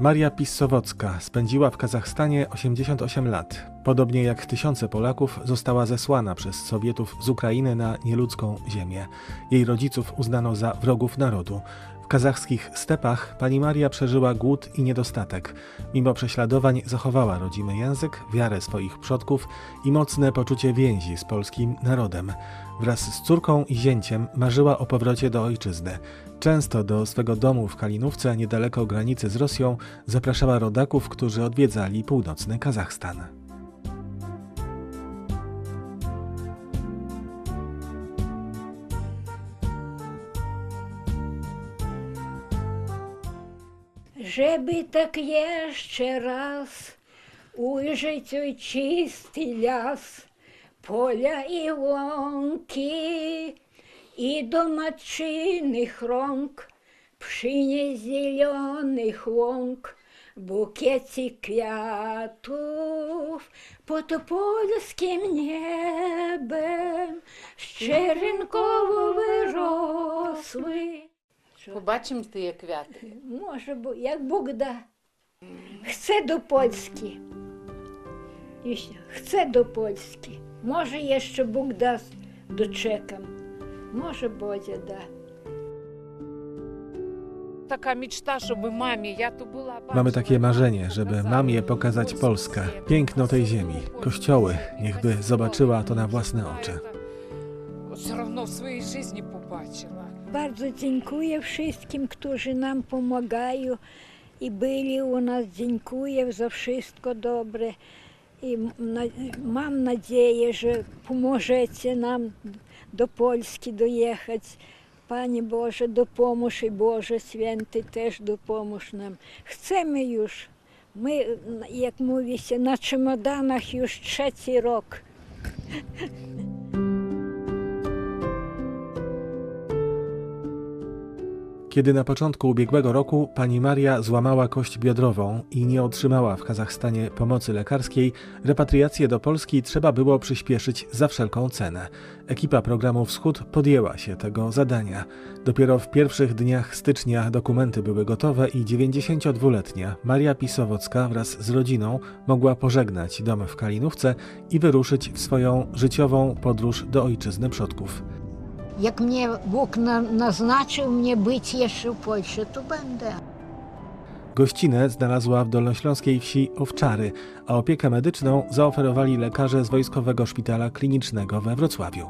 Maria Pissowocka spędziła w Kazachstanie 88 lat. Podobnie jak tysiące Polaków, została zesłana przez Sowietów z Ukrainy na nieludzką ziemię. Jej rodziców uznano za wrogów narodu. Kazachskich stepach pani Maria przeżyła głód i niedostatek. Mimo prześladowań zachowała rodzimy język, wiarę swoich przodków i mocne poczucie więzi z polskim narodem. Wraz z córką i zięciem marzyła o powrocie do ojczyzny. Często do swego domu w Kalinówce, niedaleko granicy z Rosją, zapraszała rodaków, którzy odwiedzali północny Kazachstan. Żeby tak jeszcze raz ujrzeć czysty las, poля i łąki, i do matczynych rąk przynieść zielonych łąk, bukiety kwiatów pod polskim niebem, szczerynkowo wyrosły. Побачимо ті квіти. Може, бу- як Бог да. Chce do Polski. Jeszcze, Chce do Polski. Może jeszcze Bóg da, doczekam. Może Boże da. Така мечта, щоб мамі, я то була Mamy takie marzenie, żeby mamie pokazać Polskę, piękno tej ziemi, kościoły, niechby zobaczyła to na własne oczy. Все одно в своїй житті побачила. Bardzo dziękuję wszystkim, którzy nam pomagają i byli u nas. Dziękuję za wszystko dobre. I m- na, mam nadzieję, że pomożecie nam do Polski dojechać. Panie Boże, dopomóż i Boże Święty też dopomóż nam. Chcemy już. My, jak mówi się, na czemodανach już trzeci rok. Kiedy na początku ubiegłego roku pani Maria złamała kość biodrową i nie otrzymała w Kazachstanie pomocy lekarskiej, repatriację do Polski trzeba było przyspieszyć za wszelką cenę. Ekipa programu Wschód podjęła się tego zadania. Dopiero w pierwszych dniach stycznia dokumenty były gotowe i 92-letnia Maria Pisowocka wraz z rodziną mogła pożegnać dom w Kalinówce i wyruszyć w swoją życiową podróż do ojczyzny przodków. Jak mnie Bóg na, naznaczył mnie być jeszcze w Polsce, to będę. Gościnę znalazła w dolnośląskiej wsi Owczary, a opiekę medyczną zaoferowali lekarze z Wojskowego Szpitala Klinicznego we Wrocławiu.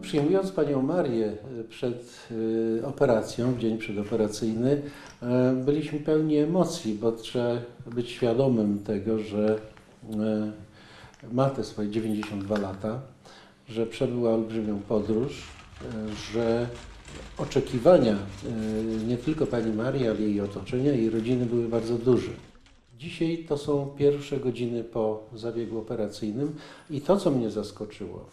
Przyjmując panią Marię e, przed e, operacją, w dzień przedoperacyjny, e, byliśmy pełni emocji, bo trzeba być świadomym tego, że ma te swoje 92 lata, że przebyła olbrzymią podróż, e, że oczekiwania e, nie tylko pani Marii, ale jej otoczenia, jej rodziny były bardzo duże. Dzisiaj to są pierwsze godziny po zabiegu operacyjnym i to, co mnie zaskoczyło,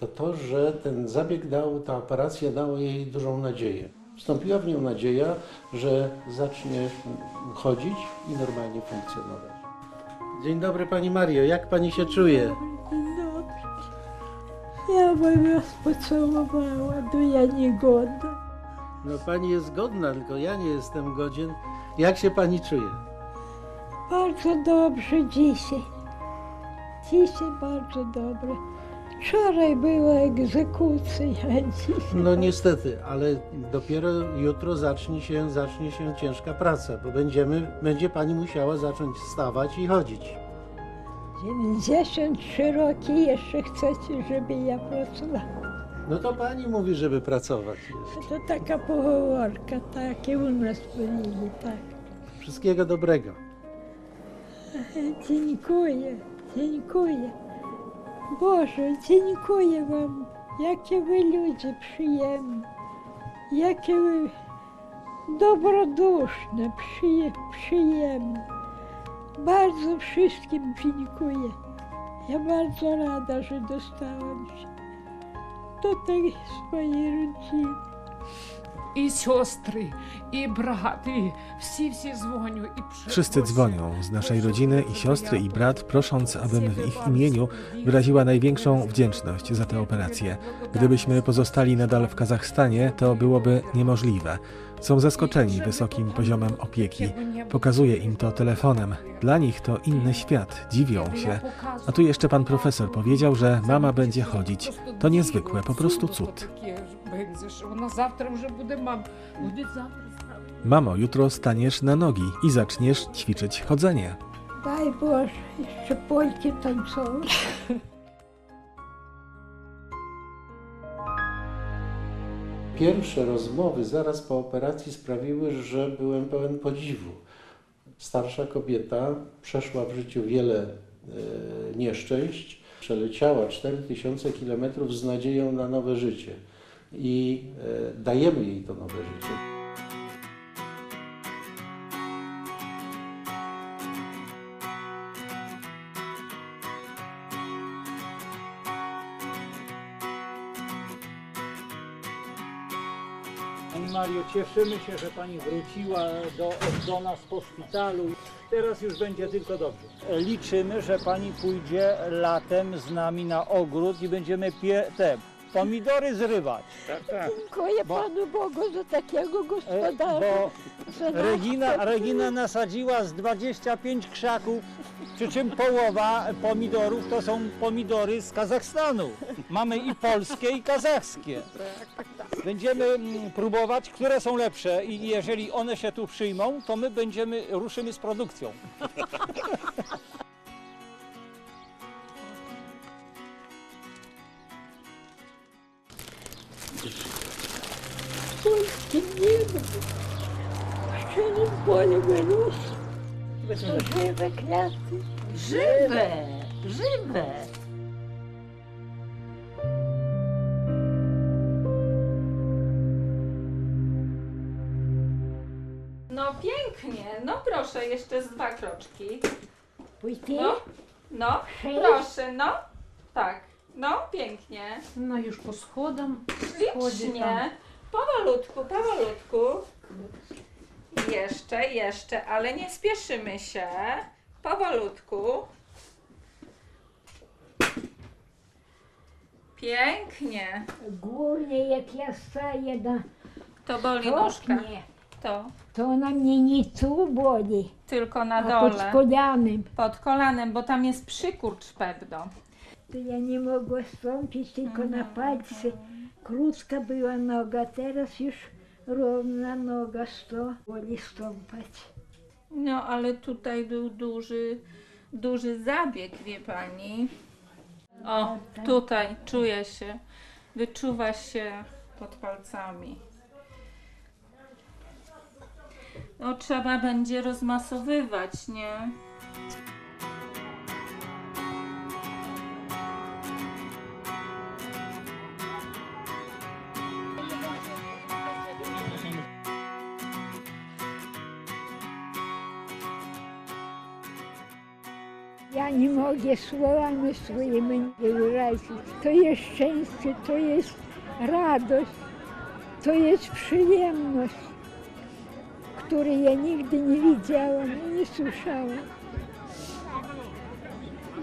to to, że ten zabieg dał, ta operacja dała jej dużą nadzieję. Wstąpiła w nią nadzieja, że zacznie chodzić i normalnie funkcjonować. Dzień dobry Pani Mario, jak Pani się czuje? Dobrze. Ja bym was pocałowała, no ja nie godna. No Pani jest godna, tylko ja nie jestem godzien. Jak się Pani czuje? Bardzo dobrze dzisiaj. Dzisiaj bardzo dobre. Wczoraj była egzekucja. No niestety, ale dopiero jutro zacznie się, zacznie się ciężka praca, bo będziemy, będzie pani musiała zacząć stawać i chodzić. 93 roki jeszcze chcecie, żeby ja pracowała. No to pani mówi, żeby pracować. Jeszcze. To taka pochowarka, takie u nas byli, tak. Wszystkiego dobrego. Dziękuję, dziękuję. Boże, dziękuję Wam. Jakie Wy ludzie przyjemni. Jakie Wy dobroduszne, przyje, przyjemne. Bardzo wszystkim dziękuję. Ja bardzo rada, że dostałam się do tej swojej rodziny i siostry, i braty, wszyscy dzwonią. I Wszyscy dzwonią z naszej rodziny i siostry i brat, prosząc, abym w ich imieniu wyraziła największą wdzięczność za tę operację. Gdybyśmy pozostali nadal w Kazachstanie, to byłoby niemożliwe. Są zaskoczeni wysokim poziomem opieki. Pokazuję im to telefonem. Dla nich to inny świat, dziwią się. A tu jeszcze pan profesor powiedział, że mama będzie chodzić. To niezwykłe, po prostu cud będziesz. Ona no zawtra już będę mam. Mamo, jutro staniesz na nogi i zaczniesz ćwiczyć chodzenie. Daj Boże, jeszcze Polki tam są. Pierwsze rozmowy zaraz po operacji sprawiły, że byłem pełen podziwu. Starsza kobieta przeszła w życiu wiele e, nieszczęść, przeleciała 4000 km z nadzieją na nowe życie i e, dajemy jej to nowe życie. Pani Mario, cieszymy się, że Pani wróciła do, do nas po szpitalu. Teraz już będzie tylko dobrze. Liczymy, że Pani pójdzie latem z nami na ogród i będziemy pie, te pomidory zrywać. Tak, tak. Dziękuję Panu Bogu za takiego E, gospodarza. Bo nas Regina, Regina nasadziła z 25 krzaków, przy czym połowa pomidorów to są pomidory z Kazachstanu. Mamy i polskie, i kazachskie. Będziemy mm, próbować, które są lepsze i jeżeli one się tu przyjmą, to my będziemy, ruszymy z produkcją. польські ніби. Ще не в полі вирос. Живе кляти. Żywe, żywe. No pięknie, no proszę, jeszcze z dwa kroczki. Pójти? No, no, Sześć? proszę, no, tak, no, pięknie, No już po schodom. ślicznie, powolutku, powolutku. Jeszcze, jeszcze, ale nie spieszymy się, powolutku. Pięknie, Głównie jak ja staję na to boli nóżka, oknie, to to na mnie nic boli, tylko na a pod dole, kolanem. pod kolanem, bo tam jest przykurcz pewno. To ja nie mogła stąpić tylko na palce. Krótka była noga, teraz już równa noga sto. Woli stąpać. No, ale tutaj był duży, duży zabieg, wie pani. O, tutaj czuje się, wyczuwa się pod palcami. No, trzeba będzie rozmasowywać, nie? Ja nie mogę słowami swoimi nie wyrazić. To jest szczęście, to jest radość, to jest przyjemność, której ja nigdy nie widziałam i nie słyszałam.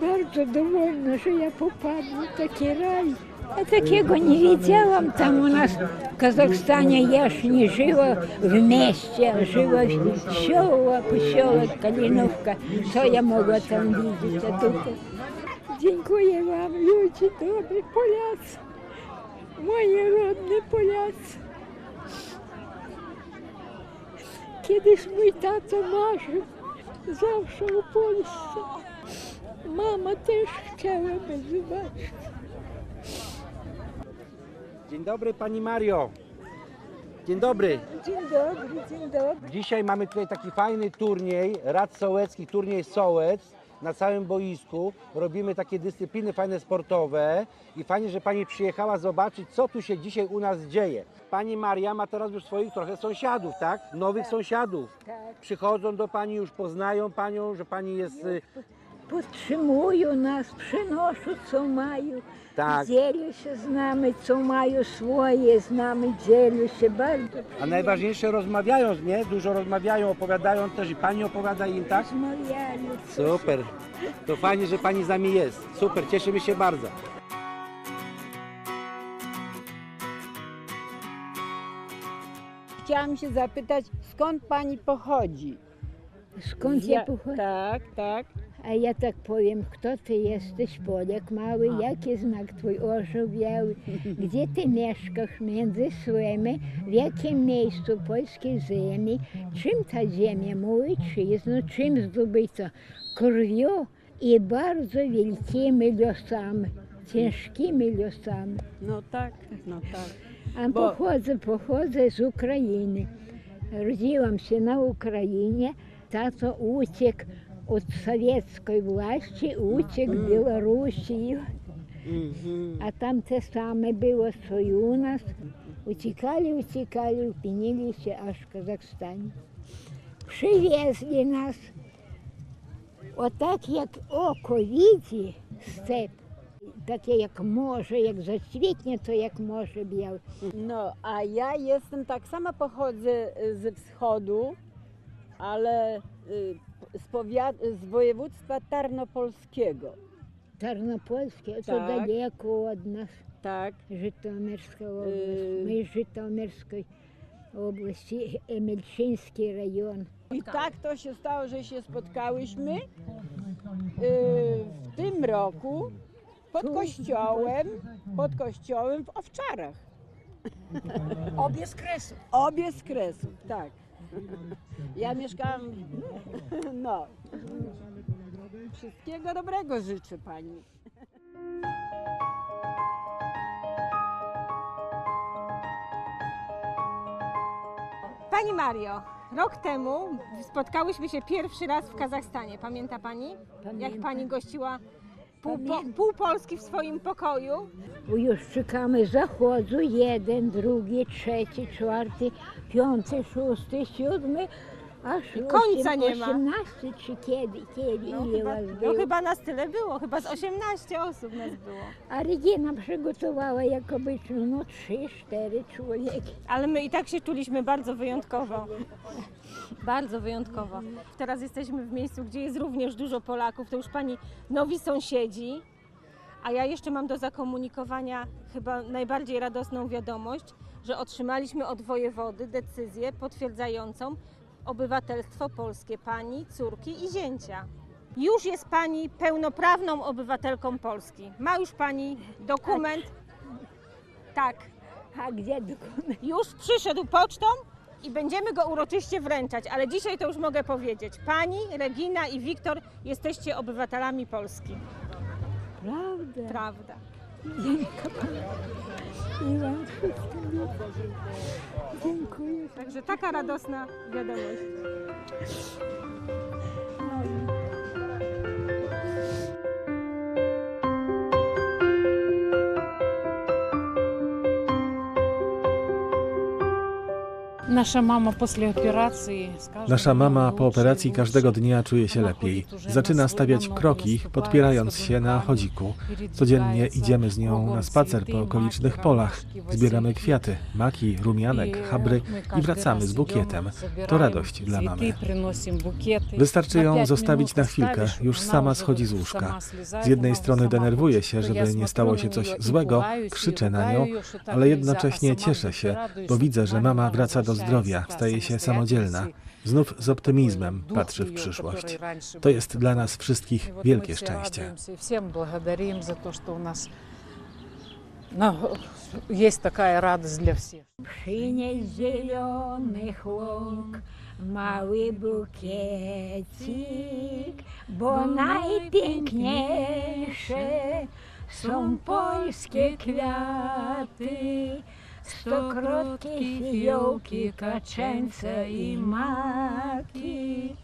Bardzo dowolna, że ja popadłam w taki raj. Ja takiego nie widziałam tam u nas w Kazachstanie. Ja już nie żyła w mieście, a żyła w sioła, posiołek Kalinówka. Co ja mogła tam widzieć, a tutaj. Dziękuję Wam, ludzie dobrzy, Polacy. Moi rodni Polacy. Kiedyś mój tato marzył zawsze o Polsce. Mama też chciałaby zobaczyć. Dzień dobry Pani Mario. Dzień dobry. Dzień dobry, dzień dobry. Dzisiaj mamy tutaj taki fajny turniej, Rad Sołecki, turniej Sołec na całym boisku. Robimy takie dyscypliny fajne sportowe i fajnie, że Pani przyjechała zobaczyć, co tu się dzisiaj u nas dzieje. Pani Maria ma teraz już swoich trochę sąsiadów, tak? Nowych sąsiadów. Tak. Przychodzą do Pani, już poznają Panią, że Pani jest y, Podtrzymują nas, przynoszą co mają, Tak. dzielą się z nami, co mają swoje z nami, dzielą się bardzo. A najważniejsze rozmawiają, nie? Dużo rozmawiają, opowiadają też i pani opowiada im, tak? Rozmawiają. Super. To fajnie, że pani z nami jest. Super, cieszymy się bardzo. Chciałam się zapytać, skąd pani pochodzi? Skąd ja, Ja- pochodzę? Tak, tak. A ja tak powiem, kto ty jesteś, Polak mały, jaki znak twój orzeł biały, gdzie ty mieszkasz między słymi, w jakim miejscu polskiej ziemi, czym ta ziemia, ojczyzno, czym zdobyta, krwią i bardzo wielkimi losami, ciężkimi losami. No tak, no tak. A Bo- pochodzę, pochodzę z Ukrainy. Rodziłam się na Ukrainie. Tato uciekł od sowieckiej właści, uciekł w Białorusi. A tam te same było, co i u nas. Uciekali, uciekali, upinili się aż w Kazachstanie. Przywieźli nas. O tak jak oko widzi step, takie jak morze, jak zakwitnie, to jak morze białe. No, a ja jestem tak samo pochodzę y, ze wschodu, ale y, z, powiat- z województwa tarnopolskiego. Tarnopolskie, to Tak. daleko od nas, Tak. Żytomierska oblast. Yy. My z Żytomierskiej oblasti, Emilczyński rejon. I tak to się stało, że się spotkałyśmy y, w tym roku pod kościołem, pod kościołem w Owczarach. Obie z kresu. Obie z kresów, tak. Ja mieszkałam, no. Wszystkiego dobrego życzę pani. Pani Mario, rok temu spotkałyśmy się pierwszy raz w Kazachstanie. Pamięta Pani? Jak. Pani gościła pół, po, pół Polski w swoim pokoju? Bo już czekamy zachodu, jeden, drugi, trzeci, czwarty, piąty, szósty, siódmy, aż końca osiem- nie ma. osiemnasty, czy kiedy, kiedy, No ile chyba, was no było? chyba nas tyle było, chyba z 18 osób nas było. A Regina przygotowała jak obyczaj, no trzy, cztery człowieki. Ale my i tak się czuliśmy bardzo wyjątkowo. Bardzo wyjątkowo. Teraz jesteśmy w miejscu, gdzie jest również dużo Polaków, to już Pani nowi sąsiedzi. A ja jeszcze mam do zakomunikowania chyba najbardziej radosną wiadomość, że otrzymaliśmy od wojewody decyzję potwierdzającą obywatelstwo polskie pani, córki i zięcia. Już jest pani pełnoprawną obywatelką Polski. Ma już pani dokument. Tak. A gdzie dokument? Już przyszedł pocztą i będziemy go uroczyście wręczać, ale dzisiaj to już mogę powiedzieć. Pani, Regina i Wiktor jesteście obywatelami Polski. Prawda. Prawda. I wam wszystkim dziękuję. Także taka radosna wiadomość. Nasza mama po operacji każdego dnia czuje się lepiej. Zaczyna stawiać kroki, podpierając się na chodziku. Codziennie idziemy z nią na spacer po okolicznych polach. Zbieramy kwiaty, maki, rumianek, habry i wracamy z bukietem. To radość dla mamy. Wystarczy ją zostawić na chwilkę, już sama schodzi z łóżka. Z jednej strony denerwuję się, żeby nie stało się coś złego, krzyczę na nią, ale jednocześnie cieszę się, bo widzę, że mama wraca do zdrowia, staje się samodzielna. Znów z optymizmem patrzy w przyszłość. To jest dla nas wszystkich wielkie szczęście. No, jest taka radość dla wszystkich. Przynieś zielonych łąk, mały bukiecik, bo najpiękniejsze są polskie kwiaty. Stokrotki, fiołki, kaczęce i maki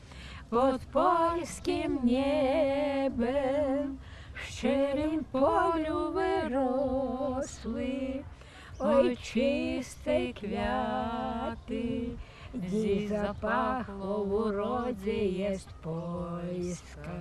pod polskim niebem w szczerym polu wyrosły ojczyste kwiaty. Dziś zapachło w urodzie jest Polska.